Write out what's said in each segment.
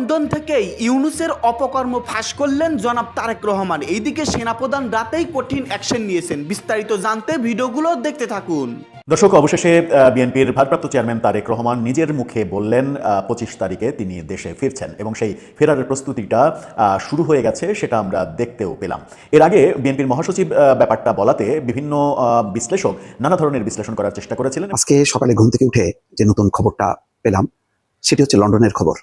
London থেকেই ইউনুসের অপকর্ম ফাঁস করলেন জনাব তারেক রহমান। এইদিকে সেনাপ্রধান রাতেই কঠিন অ্যাকশন নিয়েছেন। বিস্তারিত জানতে ভিডিওগুলো দেখতে থাকুন। দর্শক অবশেষে বিএনপির ভারপ্রাপ্ত চেয়ারম্যান তারেক রহমান নিজের মুখে বললেন পঁচিশ তারিখে তিনি দেশে ফিরছেন এবং সেই ফেরারের প্রস্তুতিটা আহ, শুরু হয়ে গেছে সেটা আমরা দেখতেও পেলাম। এর আগে বিএনপির মহাসচিব আহ, ব্যাপারটা বলাতে বিভিন্ন আহ, বিশ্লেষক নানা ধরনের বিশ্লেষণ করার চেষ্টা করেছিলেন। আজকে সকালে ঘুম থেকে উঠে যে নতুন খবরটা পেলাম সেটি হচ্ছে লন্ডনের খবর।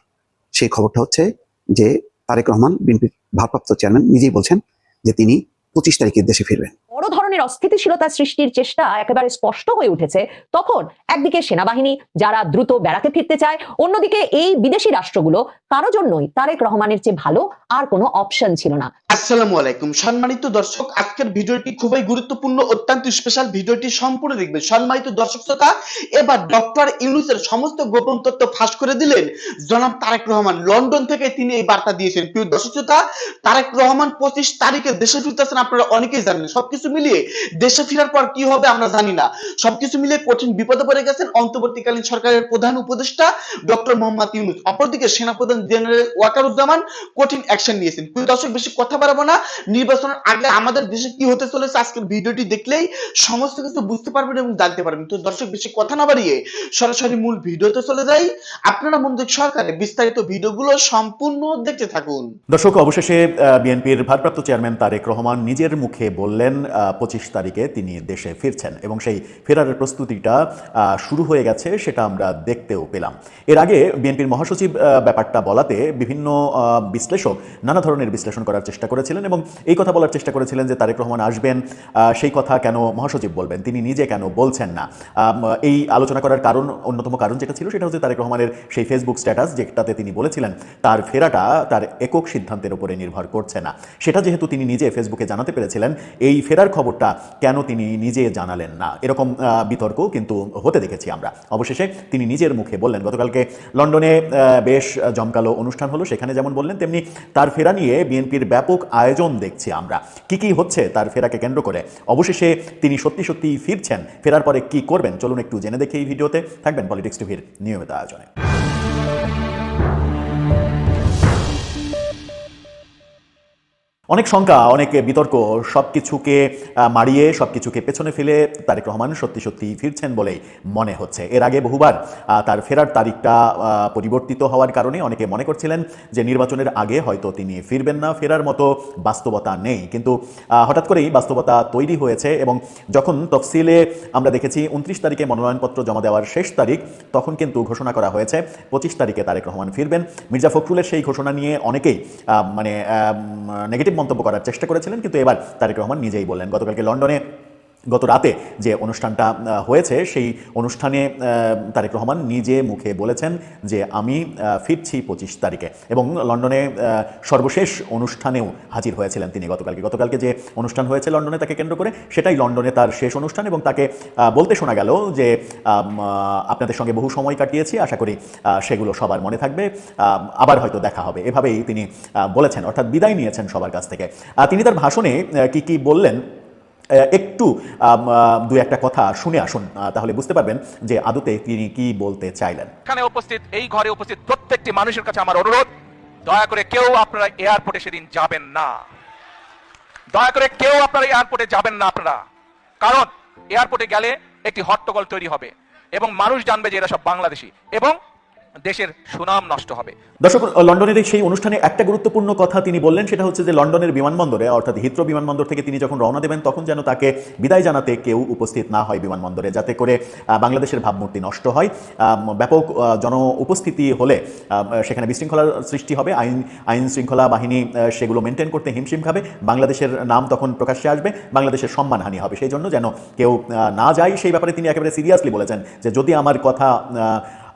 সেই খবরটা হচ্ছে যে তারেক রহমান বিএনপির ভারপ্রাপ্ত চেয়ারম্যান নিজেই বলছেন যে তিনি পঁচিশ তারিখের দেশে ফিরবেন। বড় ধরনের অস্থিতিশীলতা সৃষ্টির চেষ্টা একেবারে স্পষ্ট হয়ে উঠেছে, তখন একদিকে সেনাবাহিনী, যারা দ্রুত বেড়াতে ফিরতে চায়, অন্যদিকে এই বিদেশি রাষ্ট্রগুলো, কারও জন্যই তারেক রহমানের চেয়ে ভালো আর কোনো অপশন ছিল না। আসসালামু আলাইকুম। সম্মানিত দর্শক, আজকের ভিডিওটি খুবই গুরুত্বপূর্ণ, অত্যন্ত স্পেশাল ভিডিওটি সম্পূর্ণ দেখবেন। সম্মানিত দর্শক শ্রোতা, এবার ডক্টর ইউনুসের সমস্ত গোপন তথ্য ফাঁস করে দিলেন জনাব তারেক রহমান। লন্ডন থেকে তিনি এই বার্তা দিয়েছেন। প্রিয় দর্শক শ্রোতা, তারেক রহমান পঁচিশ তারিখে দেশে ফিরতেছেন আপনারা অনেকেই জানেন। সবকিছু মিলিয়ে দেশে ফেরার পর কি হবে আমরা জানি না। সবকিছু মিলিয়ে কঠিন বিপদে পড়ে গেছেন অন্তর্বর্তীকালীন সরকারের প্রধান উপদেষ্টা ডক্টর মোহাম্মদ ইউনুস। অপরদিকে সেনাপ্রধান জেনারেল ওয়াকারুজ্জামান কঠিন অ্যাকশন নিয়েছেন। দর্শক, বেশি কথা বাড়াবো না। নির্বাচনের আগে আমাদের দেশে কি হতে চলেছে আজকের ভিডিওটি দেখলেই সমস্ত কিছু বুঝতে পারবেন এবং জানতে পারবেন। তো দর্শক, বেশি কথা না বাড়িয়ে সরাসরি মূল ভিডিওতে চলে যাই। আপনারা মন্দির সরকারের বিস্তারিত ভিডিওগুলো সম্পূর্ণ দেখতে থাকুন। দর্শক, অবশেষে বিএনপির ভারপ্রাপ্ত চেয়ারম্যান তারেক রহমান নিজের মুখে বললেন পঁচিশ তারিখে তিনি দেশে ফিরছেন এবং সেই ফেরারের প্রস্তুতিটা শুরু হয়ে গেছে সেটা আমরা দেখতেও পেলাম। এর আগে বিএনপির মহাসচিব ব্যাপারটা বলাতে বিভিন্ন বিশ্লেষক নানা ধরনের বিশ্লেষণ করার চেষ্টা করেছিলেন এবং এই কথা বলার চেষ্টা করেছিলেন যে তারেক রহমান আসবেন সেই কথা কেন মহাসচিব বলবেন? তিনি নিজে কেন বলছেন না? এই আলোচনা করার কারণ, অন্যতম কারণ যেটা ছিল সেটা হচ্ছে তারেক রহমানের সেই ফেসবুক স্ট্যাটাস যেটাতে তিনি বলেছিলেন, তার ফেরাটা তার একক সিদ্ধান্তের উপরে নির্ভর করছে না। সেটা যেহেতু তিনি নিজে ফেসবুকে জানাতে পেরেছিলেন, এই ফেরার খবরটা কেন তিনি নিজে জানালেন না? এরকম বিতর্ক কিন্তু হতে দেখেছি আমরা। অবশেষে তিনি নিজের মুখে বললেন, গতকালকে লন্ডনে বেশ জমকালো অনুষ্ঠান হলো। সেখানে যেমন বললেন, তেমনি তার ফেরা নিয়ে বিএনপির ব্যাপক আয়োজন দেখছি আমরা। কি কি হচ্ছে তার ফেরাকে কেন্দ্র করে? অবশেষে তিনি সত্যি সত্যি ফিরছেন। ফেরার পরে কি করবেন? চলুন একটু জেনে দেখি এই ভিডিওতে। থাকবেন পলিটিক্স টিভির নিয়মিত আয়োজনে। অনেক শঙ্কা, অনেক বিতর্ক সব কিছুকে মারিয়ে সব কিছুকে পেছনে ফেলে তারেক রহমান সত্যি সত্যি ফিরছেন বলেই মনে হচ্ছে। এর আগে বহুবার তার ফেরার তারিখটা পরিবর্তিত হওয়ার কারণে অনেকে মনে করছিলেন যে নির্বাচনের আগে হয়তো তিনি ফিরবেন না, ফেরার মতো বাস্তবতা নেই। কিন্তু হঠাৎ করেই বাস্তবতা তৈরি হয়েছে এবং যখন তফসিলে আমরা দেখেছি উনত্রিশ তারিখে মনোনয়নপত্র জমা দেওয়ার শেষ তারিখ, তখন কিন্তু ঘোষণা করা হয়েছে পঁচিশ তারিখে তারেক রহমান ফিরবেন। মির্জা ফখরুলের সেই ঘোষণা নিয়ে অনেকেই মানে নেগেটিভ মন্তব্য করার চেষ্টা করেছিলেন কিন্তু এবার তারেক রহমান নিজেই বললেন গতকালকে লন্ডনে গত রাতে যে অনুষ্ঠানটা হয়েছে, সেই অনুষ্ঠানে তারেক রহমান নিজে মুখে বলেছেন যে আমি ফিরছি পঁচিশ তারিখে এবং লন্ডনে সর্বশেষ অনুষ্ঠানেও হাজির হয়েছিলেন তিনি গতকালকে। গতকালকে যে অনুষ্ঠান হয়েছে লন্ডনে তাকে কেন্দ্র করে, সেটাই লন্ডনে তার শেষ অনুষ্ঠান এবং তাকে বলতে শোনা গেল যে আপনাদের সঙ্গে বহু সময় কাটিয়েছি, আশা করি সেগুলো সবার মনে থাকবে আবার হয়তো দেখা হবে। এভাবেই তিনি বলেছেন, অর্থাৎ বিদায় নিয়েছেন সবার কাছ থেকে। তিনি তার ভাষণে কি কি বললেন একটু দু একটা কথা শুনে আসুন তাহলে বুঝতে পারবেন যে আদতে তিনি কি বলতে চাইলেন। এখানে উপস্থিত, এই ঘরে উপস্থিত প্রত্যেকটি মানুষের কাছে আমার অনুরোধ, দয়া করে কেউ আপনারা এয়ারপোর্টে সেদিন যাবেন না। দয়া করে কেউ আপনারা এয়ারপোর্টে যাবেন না আপনারা। কারণ এয়ারপোর্টে গেলে একটি হট্টগোল তৈরি হবে এবং মানুষ জানবে যে এরা সব বাংলাদেশি এবং দেশের সুনাম নষ্ট হবে। দর্শক লন্ডনের সেই অনুষ্ঠানে একটা গুরুত্বপূর্ণ কথা তিনি বললেন, সেটা হচ্ছে যে লন্ডনের বিমানবন্দরে, অর্থাৎ হিথ্রো বিমানবন্দর থেকে তিনি যখন রওনা দেবেন, তখন যেন তাকে বিদায় জানাতে কেউ উপস্থিত না হয় বিমানবন্দরে, যাতে করে বাংলাদেশের ভাবমূর্তি নষ্ট হয়। ব্যাপক জন উপস্থিতি হলে সেখানে বিশৃঙ্খলার সৃষ্টি হবে, আইন আইন শৃঙ্খলা বাহিনী সেগুলো মেনটেন করতে হিমশিম খাবে, বাংলাদেশের নাম তখন প্রকাশ্যে আসবে, বাংলাদেশের সম্মানহানি হবে। সেই জন্য যেন কেউ না যায়, সেই ব্যাপারে তিনি একেবারে সিরিয়াসলি বলেছেন যে যদি আমার কথা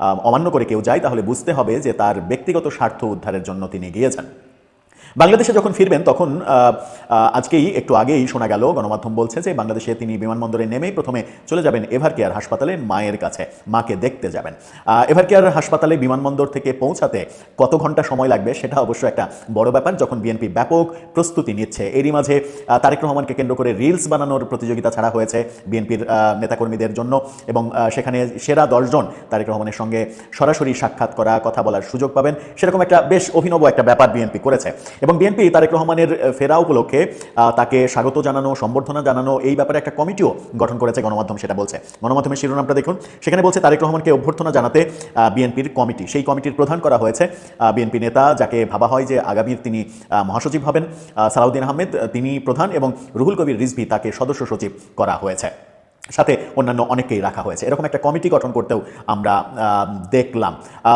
অমান্য করে কেউ যায়, তাহলে বুঝতে হবে যে তার ব্যক্তিগত স্বার্থ উদ্ধারের জন্য তিনি গিয়েছেন। বাংলাদেশে যখন ফিরবেন, তখন আজকেই একটু আগেই শোনা গেল, গণমাধ্যম বলছে যে বাংলাদেশে তিনি বিমানবন্দরে নেমেই প্রথমে চলে যাবেন এভার কেয়ার হাসপাতালে মায়ের কাছে, মাকে দেখতে যাবেন। এভার কেয়ার হাসপাতালে বিমানবন্দর থেকে পৌঁছাতে কত ঘণ্টা সময় লাগবে সেটা অবশ্য একটা বড় ব্যাপার, যখন বিএনপি ব্যাপক প্রস্তুতি নিচ্ছে। এরই মাঝে তারেক রহমানকে কেন্দ্র করে রিলস বানানোর প্রতিযোগিতা ছাড়া হয়েছে বিএনপির নেতাকর্মীদের জন্য এবং সেখানে সেরা দশজন তারেক রহমানের সঙ্গে সরাসরি সাক্ষাৎ করা, কথা বলার সুযোগ পাবেন। সেরকম একটা বেশ অভিনব একটা ব্যাপার বিএনপি করেছে। এবং বিএনপি তারেক রহমানের ফেরা উপলক্ষে তাকে স্বাগত জানানো সম্বর্ধনা জানানো এই ব্যাপারে একটা কমিটিও গঠন করেছে গণমাধ্যম সেটা বলছে। গণমাধ্যমের শিরোনামটা দেখুন। সেখানে বলছে তারেক রহমানকে অভ্যর্থনা জানাতে বিএনপির কমিটি সেই কমিটির প্রধান করা হয়েছে বিএনপি নেতা যাকে ভাবা হয় যে আগামীর তিনি মহাসচিব হবেন সালাউদ্দিন আহমেদ আহ, তিনি প্রধান এবং রুহুল কবির রিজভি তাকে সদস্য সচিব করা হয়েছে। সাথে অন্যান্য অনেকেই রাখা হয়েছে। এরকম একটা কমিটি গঠন করতেও আমরা দেখলাম।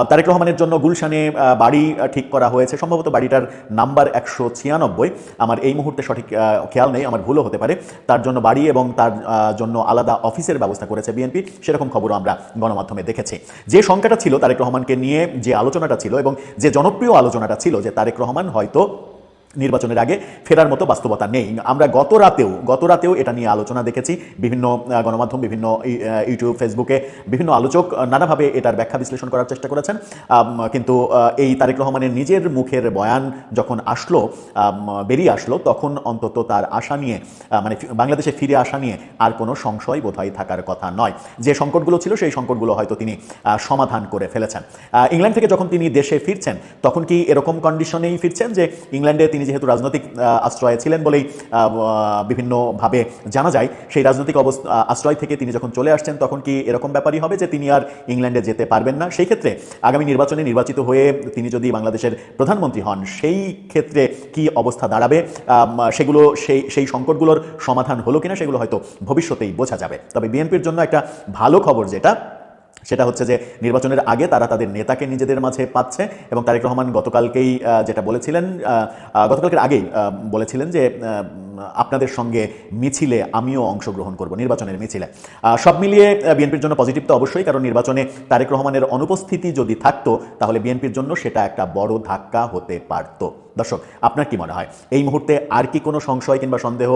তারেক রহমানের জন্য গুলশানে বাড়ি ঠিক করা হয়েছে। সম্ভবত বাড়িটার নাম্বার একশো ছিয়ানব্বই। আমার এই মুহূর্তে সঠিক খেয়াল নেই, আমার ভুলও হতে পারে। তার জন্য বাড়ি এবং তার জন্য আলাদা অফিসের ব্যবস্থা করেছে বিএনপি। সেরকম খবরও আমরা গণমাধ্যমে দেখেছি। যে সংখ্যাটা ছিল তারেক রহমানকে নিয়ে যে আলোচনাটা ছিল এবং যে জনপ্রিয় আলোচনাটা ছিল যে তারেক রহমান হয়তো নির্বাচনের আগে ফেরার মতো বাস্তবতা নেই। আমরা গত রাতেও গত রাতেও এটা নিয়ে আলোচনা দেখেছি। বিভিন্ন গণমাধ্যম, বিভিন্ন ইউটিউব ফেসবুকে বিভিন্ন আলোচক নানাভাবে এটার ব্যাখ্যা বিশ্লেষণ করার চেষ্টা করেছেন। কিন্তু এই তারেক রহমানের নিজের মুখের বয়ান যখন আসলো বেরিয়ে আসলো, তখন অন্তত তার আশা নিয়ে মানে বাংলাদেশে ফিরে আসা নিয়ে আর কোনো সংশয় বোধহয় থাকার কথা নয়। যে সংকটগুলো ছিল, সেই সংকটগুলো হয়তো তিনি সমাধান করে ফেলেছেন। ইংল্যান্ড থেকে যখন তিনি দেশে ফিরছেন, তখন কি এরকম কন্ডিশনেই ফিরছেন যে, ইংল্যান্ডে তিনি যেহেতু রাজনৈতিক আশ্রয়ে ছিলেন বলেই বিভিন্নভাবে জানা যায়, সেই রাজনৈতিক অবস্থা আশ্রয় থেকে তিনি যখন চলে আসছেন, তখন কি এরকম ব্যাপারই হবে যে তিনি আর ইংল্যান্ডে যেতে পারবেন না? সেই ক্ষেত্রে আগামী নির্বাচনে নির্বাচিত হয়ে তিনি যদি বাংলাদেশের প্রধানমন্ত্রী হন, সেই ক্ষেত্রে কি অবস্থা দাঁড়াবে? সেগুলো, সেই সেই সংকটগুলোর সমাধান হলো কিনা, সেগুলো হয়তো ভবিষ্যতেই বোঝা যাবে। তবে বিএনপির জন্য একটা ভালো খবর যেটা সেটা হচ্ছে যে নির্বাচনের আগে তারা তাদের নেতাকে নিজেদের মাঝে পাচ্ছে এবং তারেক রহমান গতকালকেই যেটা বলেছিলেন গতকালকের আগেই বলেছিলেন যে আপনাদের সঙ্গে মিছিলে আমিও অংশগ্রহণ করব, নির্বাচনের মিছিলে। সব মিলিয়ে বিএনপির জন্য পজিটিভ তো অবশ্যই, কারণ নির্বাচনে তারেক রহমানের অনুপস্থিতি যদি থাকতো, তাহলে বিএনপির জন্য সেটা একটা বড় ধাক্কা হতে পারত। দর্শক, আপনার কি মনে হয়? এই মুহূর্তে আর কি কোনো সংশয় কিংবা সন্দেহ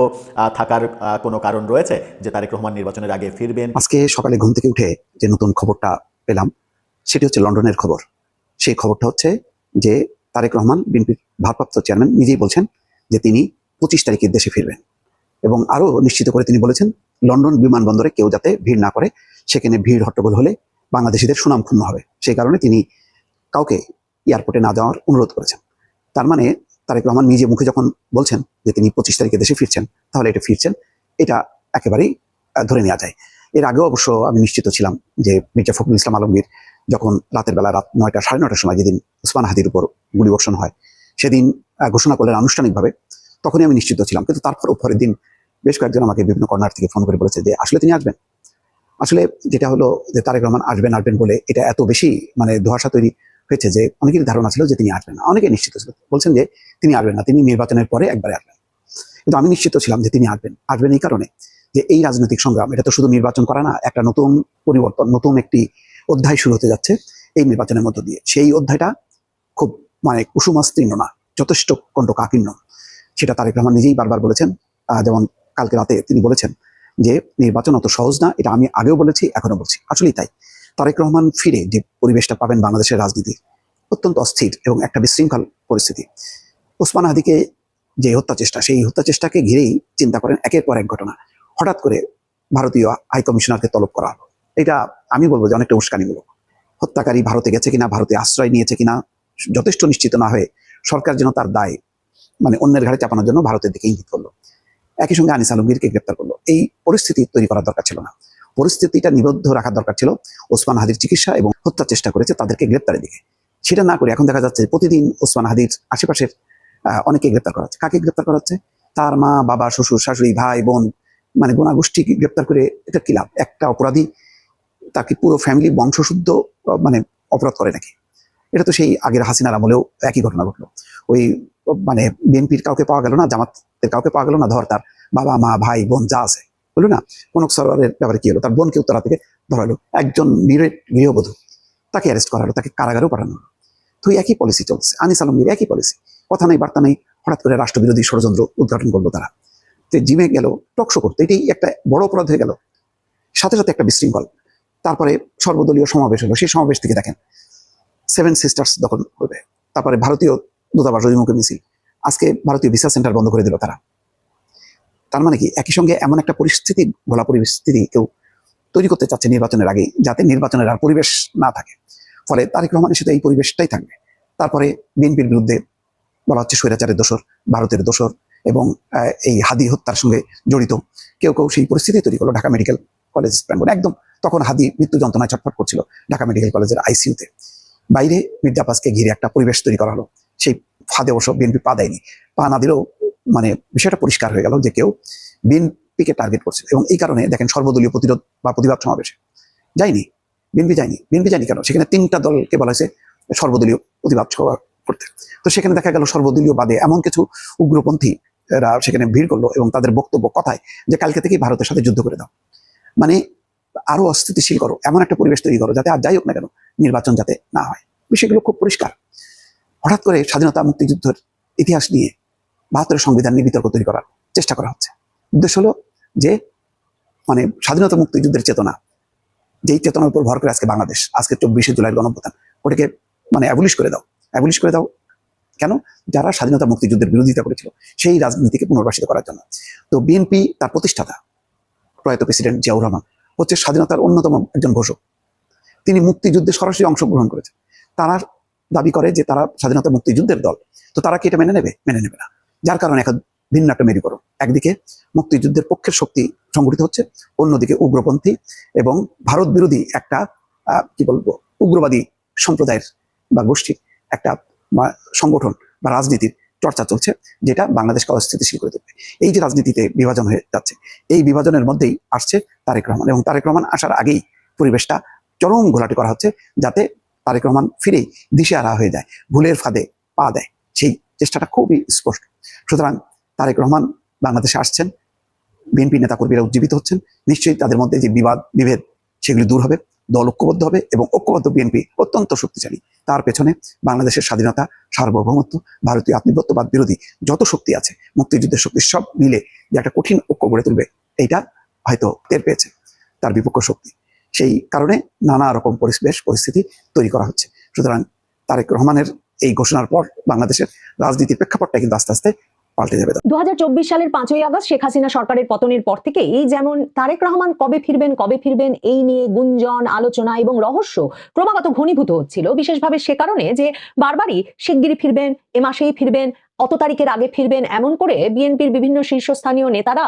থাকার কোনো কারণ রয়েছে যে তারেক রহমান নির্বাচনের আগে ফিরবেন? আজকে সকালে ঘুম থেকে উঠে যে নতুন খবরটা পেলাম, সেটি হচ্ছে লন্ডনের খবর। সেই খবরটা হচ্ছে যে তারেক রহমান বিএনপির ভারপ্রাপ্ত চেয়ারম্যান নিজেই বলছেন যে তিনি পঁচিশ তারিখে দেশে ফিরবেন। এবং আরও নিশ্চিত করে তিনি বলেছেন, লন্ডন বিমানবন্দরে কেউ যাতে ভিড় না করে, সেখানে ভিড় হট্টগোল হলে বাংলাদেশিদের সুনাম ক্ষুণ্ণ হবে। সেই কারণে তিনি কাউকে এয়ারপোর্টে না যাওয়ার অনুরোধ করেছেন। তার মানে তারেক রহমান নিজে মুখে যখন বলছেন যে তিনি পঁচিশ তারিখে দেশে ফিরছেন, তাহলে এটা ফিরছেন, এটা একেবারেই ধরে নেওয়া যায়। এর আগেও অবশ্য আমি নিশ্চিত ছিলাম যে মির্জা ফখরুল ইসলাম আলমগীর যখন রাতের বেলা রাত নয়টা সাড়ে নয়টার সময় যেদিন উসমান হাদির উপর গুলিবর্ষণ হয়, সেদিন ঘোষণা করলেন আনুষ্ঠানিকভাবে তখনই আমি নিশ্চিত ছিলাম। কিন্তু তারপর পরের দিন বেশ কয়েকজন আমাকে বিভিন্ন কর্নার থেকে ফোন করে বলেছে যে, আসলে তিনি আসবেন। আসলে যেটা হলো যে, তারেক রহমান আসবেন আসবেন বলে এটা এত বেশি মানে ধোয়াশা তৈরি হয়েছে যে, অনেকেরই ধারণা ছিল যে তিনি আসবেন না। অনেকে নিশ্চিত ছিল। বলছেন যে, তিনি আসবেন না, তিনি নির্বাচনের পরে একবারে আসবেন। কিন্তু আমি নিশ্চিত ছিলাম যে তিনি আসবেন। আসবেন এই কারণে যে, এই রাজনৈতিক সংগ্রাম, এটা তো শুধু নির্বাচন করা না, একটা নতুন পরিবর্তন, নতুন একটি অধ্যায় শুরু হতে যাচ্ছে এই নির্বাচনের মধ্য দিয়ে। সেই অধ্যায়টা খুব মানে কুসুমাস্তীর্ণ না, যথেষ্ট কণ্ঠ কণ্ঠকাকীর্ণ। সেটা তারেক রহমান নিজেই বারবার বলেছেন যেমন কালকে রাতে তিনি বলেছেন যে নির্বাচন অত সহজ না, এটা আমি আগেও বলেছি এখনও বলছি। আসলেই তাই। তারেক রহমান ফিরে যে পরিবেশটা পাবেন বাংলাদেশের রাজনীতি, অত্যন্ত অস্থির এবং একটা বিশৃঙ্খল পরিস্থিতি। ওসমান হাদিকে যে হত্যা চেষ্টা, সেই হত্যা চেষ্টাকে ঘিরেই চিন্তা করেন একের পর এক ঘটনা। হঠাৎ করে ভারতীয় হাই কমিশনারকে তলব করা হলো। এটা আমি বলব যে অনেকটা উস্কানিমূলক। হত্যাকারী ভারতে গেছে কিনা, ভারতে আশ্রয় নিয়েছে কিনা, যথেষ্ট নিশ্চিত না হয়ে সরকার যেন তার দায় মানে অন্যের ঘাড়ে চাপানোর জন্য ভারতের দিকে ইঙ্গিত করল। একই সঙ্গে আনিস আলমগীরকে গ্রেপ্তার করল। এই পরিস্থিতি তৈরি করার দরকার ছিল না। পরিস্থিতিটা নিবদ্ধ রাখার দরকার ছিল। ওসমান হাদির চিকিৎসা এবং হত্যার চেষ্টা করেছে তাদেরকে গ্রেপ্তারের দিকে। সেটা না করে এখন দেখা যাচ্ছে প্রতিদিন ওসমান হাদির আশেপাশের অনেকে গ্রেপ্তার করা হচ্ছে। কাকে গ্রেপ্তার করা হচ্ছে? তার মা, বাবা, শ্বশুর, শাশুড়ি, ভাই, বোন মানে গোনা গোষ্ঠী গ্রেপ্তার করে এটা কি লাভ? একটা অপরাধী তাকে পুরো ফ্যামিলি বংশশুদ্ধ মানে অপরাধ করে নাকি? এটা তো সেই আগের হাসিনার আমলেও একই ঘটনা ঘটলো। ওই মানে বিএনপির কাউকে পাওয়া গেল না, জামাতের কাউকে পাওয়া গেল না, ধর তার বাবা, মা, ভাই, বোন যা আছে বলল না? কোন সরোয়ারের ব্যাপারে কি হলো? তার বোনকে উত্তরা থেকে ধরা হলো। একজন গৃহবধূ, তাকে অ্যারেস্ট করালো তাকে কারাগারেও পাঠানো হলো। তো একই পলিসি চলছে। আনিস আলমগীর একই পলিসি কথা নেই, বার্তা নেই, হঠাৎ করে রাষ্ট্রবিরোধী ষড়যন্ত্র উদ্ঘাটন করল তারা। যে জিমে গেল টকশো করতে, এটাই একটা বড় অপরাধ হয়ে গেল। সাথে সাথে একটা বিশৃঙ্খল। তারপরে সর্বদলীয় সমাবেশ হলো। সেই সমাবেশ থেকে দেখেন সেভেন সিস্টার্স দখল করবে। তারপরে ভারতীয় দূতাবাস অভিমুখে মিছিল। আজকে ভারতীয় ভিসা সেন্টার বন্ধ করে দিল তারা। তার মানে কি? একই সঙ্গে এমন একটা পরিস্থিতি, ঘোলা পরিস্থিতি কেউ তৈরি করতে চাচ্ছে নির্বাচনের আগে যাতে নির্বাচনের আর পরিবেশ না থাকে। ফলে তারেক রহমানের সাথে এই পরিবেশটাই থাকবে। তারপরে বিএনপির বিরুদ্ধে বলা হচ্ছে স্বৈরাচারের দোষর, ভারতের দোষর এবং এই হাদি হত্যার সঙ্গে জড়িত। কেউ কেউ সেই পরিস্থিতি তৈরি করল ঢাকা মেডিকেল কলেজ প্রাঙ্গণে। একদম তখন হাদি মৃত্যু যন্ত্রণায় ছটফট করছিল ঢাকা মেডিকেল কলেজের আইসিইউতে। বাইরে মির্জাপাসকে ঘিরে একটা পরিবেশ তৈরি করা হলো। সেই ফাঁদে অবশ্য বিএনপি পা দেয়নি। পা না দিলেও মানে বিষয়টা পরিষ্কার হয়ে গেল যে কেউ বিএনপিকে টার্গেট করছে। এবং এই কারণে দেখেন সর্বদলীয় প্রতিরোধ বা প্রতিবাদ সমাবেশে। যায়নি। বিএনপি যায়নি। বিএনপি যায়নি কেন? সেখানে তিনটা দলকে বলা হয়েছে সর্বদলীয় প্রতিবাদ করতে। তো সেখানে দেখা গেল সর্বদলীয় বাদে এমন কিছু উগ্রপন্থী এরা সেখানে ভিড় করল এবং তাদের বক্তব্য কথায় যে কালকে থেকেই ভারতের সাথে যুদ্ধ করে দাও। মানে আরও অস্থিতিশীল করো। এমন একটা পরিবেশ তৈরি করো যাতে আর যাই হোক না কেন নির্বাচন যাতে না হয়। বিষয়গুলো খুব পরিষ্কার। হঠাৎ করে স্বাধীনতা মুক্তিযুদ্ধের ইতিহাস নিয়ে বাহাত্তরের সংবিধান নিয়ে বিতর্ক তৈরি করার চেষ্টা করা হচ্ছে। উদ্দেশ্য হলো যে মানে স্বাধীনতা মুক্তিযুদ্ধের চেতনা, যেই চেতনার উপর ভর করে আজকে বাংলাদেশ, আজকে চব্বিশে জুলাই গণপ্রধান ওটাকে মানে অ্যাবলিশ করে দাও। অ্যাবলিশ করে দাও। কেন? যারা স্বাধীনতা মুক্তিযুদ্ধের বিরোধিতা করেছিল, সেই রাজনীতিকে পুনর্বাসিত করার জন্য। তো বিএনপি তার প্রতিষ্ঠাতা, প্রয়াত প্রেসিডেন্ট জিয়াউর রহমান, হচ্ছে স্বাধীনতার অন্যতম একজন ঘোষক। তিনি মুক্তিযুদ্ধে সরাসরি অংশগ্রহণ করেছেন। তারা দাবি করে যে তারা স্বাধীনতা মুক্তিযুদ্ধের দল। তো তারা কি এটা মেনে নেবে? মেনে নেবে না। যার কারণে এখন ভিন্ন একটা মেরু একদিকে মুক্তিযুদ্ধের পক্ষের শক্তি সংগঠিত হচ্ছে, অন্যদিকে উগ্রপন্থী এবং ভারত বিরোধী একটা কি বলব, উগ্রবাদী সম্প্রদায়ের বা গোষ্ঠীর একটা সংগঠন বা রাজনীতির চর্চা চলছে, যেটা বাংলাদেশকে অস্থিতিশীল করে তুলবে। এই যে রাজনীতিতে বিভাজন হয়ে যাচ্ছে, এই বিভাজনের মধ্যেই আসছে তারেক রহমান। এবং তারেক রহমান আসার আগেই পরিবেশটা চরম ঘোলাটে করা হচ্ছে, যাতে তারেক রহমান ফিরেই দিশেহারা হয়ে যায়, ভুলের ফাঁদে পা দেয়। সেই চেষ্টাটা খুবই স্পষ্ট। সুতরাং তারেক রহমান বাংলাদেশে আসছেন, বিএনপি নেতাকর্মীরা উজ্জীবিত হচ্ছেন, নিশ্চয়ই তাদের মধ্যে যে বিবাদ, বিভেদ সেগুলি দূর হবে, দল ঐক্যবদ্ধ হবে এবং ঐক্যবদ্ধ বিএনপি অত্যন্ত শক্তিশালী। তার পেছনে বাংলাদেশের স্বাধীনতা, সার্বভৌমত্ব, ভারতীয় আত্মীয়ত্ববাদ বিরোধী যত শক্তি আছে, মুক্তিযুদ্ধের শক্তি সব মিলে যে একটা কঠিন ঐক্য গড়ে তুলবে, এইটা হয়তো টের পেয়েছে তার বিপক্ষ শক্তি। সেই কারণে নানা রকম পরিবেশ পরিস্থিতি তৈরি করা হচ্ছে। সুতরাং তারেক রহমানের এই ঘোষণার পর বাংলাদেশের রাজনীতির প্রেক্ষাপটটা কিন্তু আস্তে আস্তে পাল্টে যাবে। সালের পাঁচই আগস্ট শেখ হাসিনা সরকারের পতনের পর থেকেই যেমন তারেক রহমান কবে ফিরবেন কবে ফিরবেন, এই নিয়ে গুঞ্জন, আলোচনা এবং রহস্য ক্রমাগত ঘনীভূত হচ্ছিল। বিশেষভাবে সে কারণে যে বারবারই শিগগিরই ফিরবেন, এ মাসেই ফিরবেন অত তারিখের আগে ফিরবেন এমন করে বিএনপির বিভিন্ন শীর্ষস্থানীয় নেতারা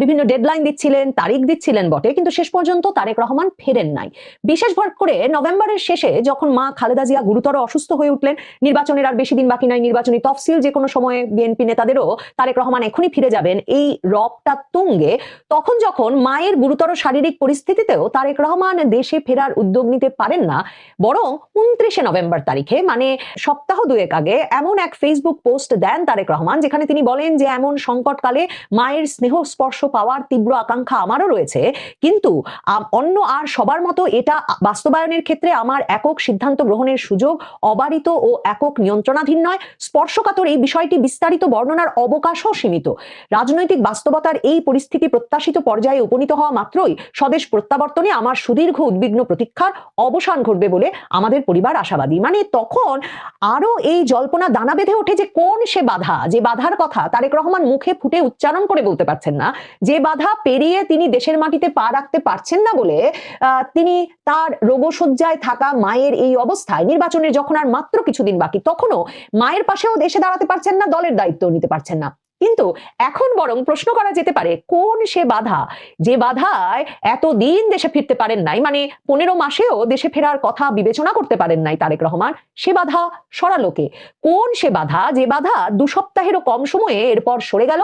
বিভিন্ন ডেডলাইন দিচ্ছিলেন, তারিখ দিচ্ছিলেন বটে, কিন্তু শেষ পর্যন্ত তারেক রহমান ফেরেন নাই। বিশেষ ভর করে নভেম্বরের শেষে যখন মা খালেদা জিয়া গুরুতর অসুস্থ হয়ে উঠলেন, নির্বাচনের আর বেশি দিন বাকি নাই, নির্বাচনী তফসিল যে কোনো সময়ে বিএনপি নেতাদেরও তারেক রহমান এখনই ফিরে যাবেন এই রবটা তুঙ্গে, তখন যখন মায়ের গুরুতর শারীরিক পরিস্থিতিতেও তারেক রহমান দেশে ফেরার উদ্যোগ নিতে পারেন না, বরং উনত্রিশে নভেম্বর তারিখে মানে সপ্তাহ দুয়েক আগে এমন এক ফেসবুক পোস্ট দেন তারেক রহমান, যেখানে তিনি বলেন যে এমন সংকটকালে মায়ের স্নেহ স্পর্শ পাওয়ার তীব্র আকাঙ্ক্ষা আমারও রয়েছে। কিন্তু অন্য আর সবার মতো এটা বাস্তবায়নের ক্ষেত্রে আমার একক সিদ্ধান্ত গ্রহণের সুযোগ অবারিত ও একক নিয়ন্ত্রণাধীন নয়। স্পর্শকাতর এই বিষয়টি বিস্তারিত বর্ণনার অবকাশও সীমিত। রাজনৈতিক বাস্তবতার এই পরিস্থিতি প্রত্যাশিত পর্যায়ে উপনীত হওয়া মাত্রই স্বদেশ প্রত্যাবর্তনে আমার সুদীর্ঘ উদ্বিগ্ন প্রতীক্ষার অবসান ঘটবে বলে আমাদের পরিবার আশাবাদী। মানে তখন আরও এই জল্পনা দানা বেঁধে ওঠে যে কোন সে বাধা। যে বাধার কথা তারেক রহমান মুখে ফুটে উচ্চারণ করে বলতে পারছেন না, যে বাধা পেরিয়ে তিনি দেশের মাটিতে পা রাখতে পারছেন না বলে তিনি তার রোগশয্যায় থাকা মায়ের এই অবস্থায় নির্বাচনের যখন আর মাত্র কিছুদিন বাকি, তখনও মায়ের পাশেও দেশে দাঁড়াতে পারছেন না, দলের দায়িত্ব নিতে পারছেন না। কিন্তু এখন বরং প্রশ্ন করা যেতে পারে, কোন সে বাধা? যে বাধায় এতদিন দেশে ফিরতে পারেন নাই মানে পনেরো মাসেও দেশে ফেরার কথা বিবেচনা করতে পারেন নাই তারেক রহমান, সে বাধা সরালোকে কোন সে বাধা? যে বাধা দু সপ্তাহেরও কম সময়ে এরপর সরে গেল?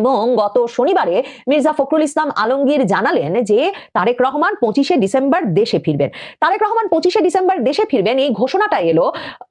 এবং গত শনিবারে মির্জা ফখরুল ইসলাম আলমগীর জানালেন যে তারেক রহমান পঁচিশে ডিসেম্বর দেশে ফিরবেন। তারেক রহমান পঁচিশে ডিসেম্বর দেশে ফিরবেন, এই ঘোষণাটা এলো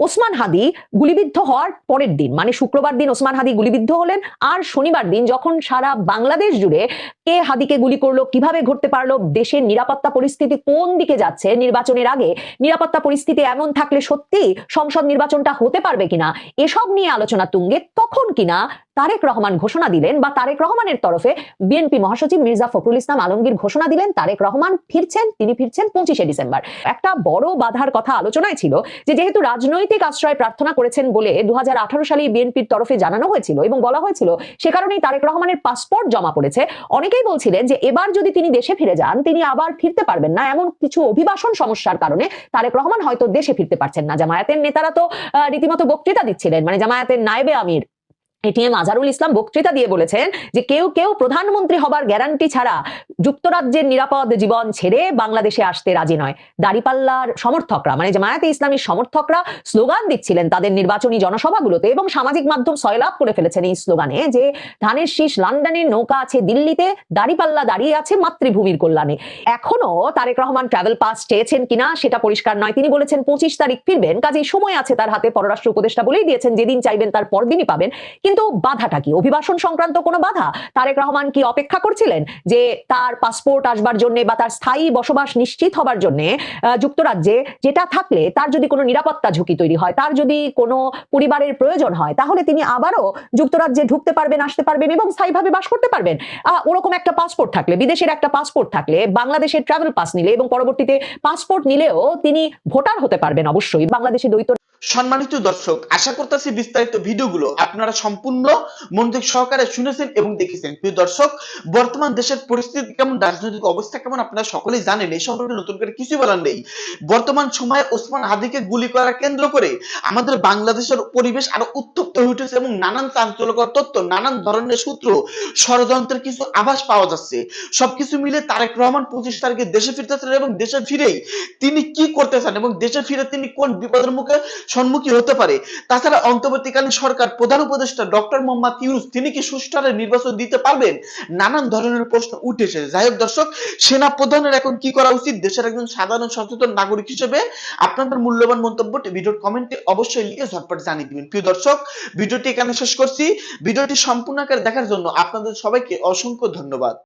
ওসমান হাদি গুলিবিদ্ধ হওয়ার পরের দিন মানে শুক্রবার দিন ওসমান হাদি গুলিবিদ্ধ হলেন আর শনিবার দিন যখন সারা বাংলাদেশ জুড়ে কে হাদিকে গুলি করল, কীভাবে ঘটতে পারল, দেশের নিরাপত্তা পরিস্থিতি কোন দিকে যাচ্ছে, নির্বাচনের আগে নিরাপত্তা পরিস্থিতি এমন থাকলে সত্যি সংসদ নির্বাচনটা হতে পারবে কিনা, এসব নিয়ে আলোচনা তুঙ্গে, তখন কিনা তারেক রহমান ঘোষণা দিলেন বা তারেক রহমানের তরফে বিএনপি মহাসচিব মির্জা ফখরুল ইসলাম আলমগীর ঘোষণা দিলেন, তারেক রহমান ফিরছেন, তিনি ফিরছেন পঁচিশে ডিসেম্বর। একটা বড় বাধার কথা আলোচনায় ছিল যে যেহেতু রাজনৈতিক আশ্রয় প্রার্থনা করেছেন বলে দু সালে বিএনপির তরফে জানানো হয়েছিল এবং বলা হয়েছিল, সে কারণেই তারেক রহমানের পাসপোর্ট জমা পড়েছে। অনেকেই বলছিলেন যে এবার যদি তিনি দেশে ফিরে যান, তিনি আবার ফিরতে পারবেন না। এমন কিছু অভিবাসন সমস্যার কারণে তারেক রহমান হয়তো দেশে ফিরতে পারছেন না। জামায়াতের নেতারা তো রীতিমতো বক্তৃতা দিচ্ছিলেন। মানে জামায়াতের নায়েবে আমির এটিএম আজহারুল ইসলাম বক্তৃতা দিয়ে বলেছেন যে কেউ কেউ প্রধানমন্ত্রী হবার গ্যারান্টি ছাড়া যুক্তরাজ্যের নিরাপদ জীবন ছেড়ে বাংলাদেশে আসতে রাজি নয়। দাড়িপাল্লার সমর্থকরা মানে জামায়াতে ইসলামীর সমর্থকরা স্লোগান দিচ্ছিলেন তাদের নির্বাচনী জনসভাগুলোতে এবং সামাজিক মাধ্যম সয়লাভ করে ফেলেছেন এই স্লোগানে যে ধানের শীষ লন্ডনের নৌকা আছে দিল্লিতে, দাড়িপাল্লা দাঁড়িয়ে আছে মাতৃভূমির কল্যাণে। এখনও তারেক রহমান ট্রাভেল পাস চেয়েছেন কিনা সেটা পরিষ্কার নয়। তিনি বলেছেন, পঁচিশ তারিখ ফিরবেন, কাজেই সময় আছে তার হাতে, পররাষ্ট্র উপদেষ্টা বলেই দিয়েছেন, যেদিন চাইবেন তার পরদিনই পাবেন। কিন্তু বাধাটা কি? অভিবাসন সংক্রান্ত কোনো বাধা? তারেক রহমান কি অপেক্ষা করছিলেন যে তার পাসপোর্ট আসবার জন্য বা তার স্থায়ী বসবাস নিশ্চিত হবার জন্য যুক্তরাজ্যে যেটা থাকলে তার যদি কোনো নিরাপত্তা ঝুঁকি তৈরি হয়, তার যদি কোনো পরিবারের প্রয়োজন হয়, তাহলে তিনি আবারও যুক্তরাজ্যে ঢুকতে পারবেন, আসতে পারবেন এবং স্থায়ীভাবে বাস করতে পারবেন। ওরকম একটা পাসপোর্ট থাকলে, বিদেশের একটা পাসপোর্ট থাকলে, বাংলাদেশের ট্রাভেল পাস নিলে এবং পরবর্তীতে পাসপোর্ট নিলেও তিনি ভোটার হতে পারবেন অবশ্যই। বাংলাদেশি দ্বৈত সম্মানিত দর্শক, আশা করতেছি বিস্তারিত ভিডিওগুলো আপনারা সম্পূর্ণ মনোযোগ সহকারে শুনেছেন এবং দেখেছেন। প্রিয় দর্শক, বর্তমান দেশের পরিস্থিতি কেমন? রাজনৈতিক অবস্থা কেমন? আপনারা সকলেই জানেন, এই সম্পর্কে নতুন করে কিছু বলার নেই। বর্তমান সময়ে ওসমান হাদিকে গুলি করা কেন্দ্র করে আমাদের বাংলাদেশের পরিবেশ আরও উত্তপ্ত হয়ে উঠেছে এবং নানান চাঞ্চল্যকর তথ্য, নানান ধরনের সূত্র, ষড়যন্ত্রের কিছু আভাস পাওয়া যাচ্ছে। সবকিছু মিলে তারেক রহমান পঁচিশ তারিখে দেশে ফিরতেছেন এবং দেশে ফিরেই তিনি কি করতে চান এবং দেশে ফিরে তিনি কোন বিপদের মুখে সম্মুখীন হতে পারে? তাছাড়া অন্তর্বর্তীকালীন সরকার প্রধান উপদেষ্টা ডক্টর মোহাম্মদ ইউনুস, তিনি কি সুষ্ঠুভাবে নির্বাচন দিতে পারবেন? নানান ধরনের প্রশ্ন উঠে এসেছে। যাই হোক দর্শক সেনা প্রধানের এখন কি করা উচিত? দেশের একজন সাধারণ সচেতন নাগরিক হিসেবে আপনাদের মূল্যবান মন্তব্যটি ভিডিওর কমেন্টে অবশ্যই লিখে ঝটপট জানিয়ে দিবেন। প্রিয় দর্শক, ভিডিওটি এখানে শেষ করছি। ভিডিওটি সম্পূর্ণ আকারে দেখার জন্য আপনাদের সবাইকে অসংখ্য ধন্যবাদ।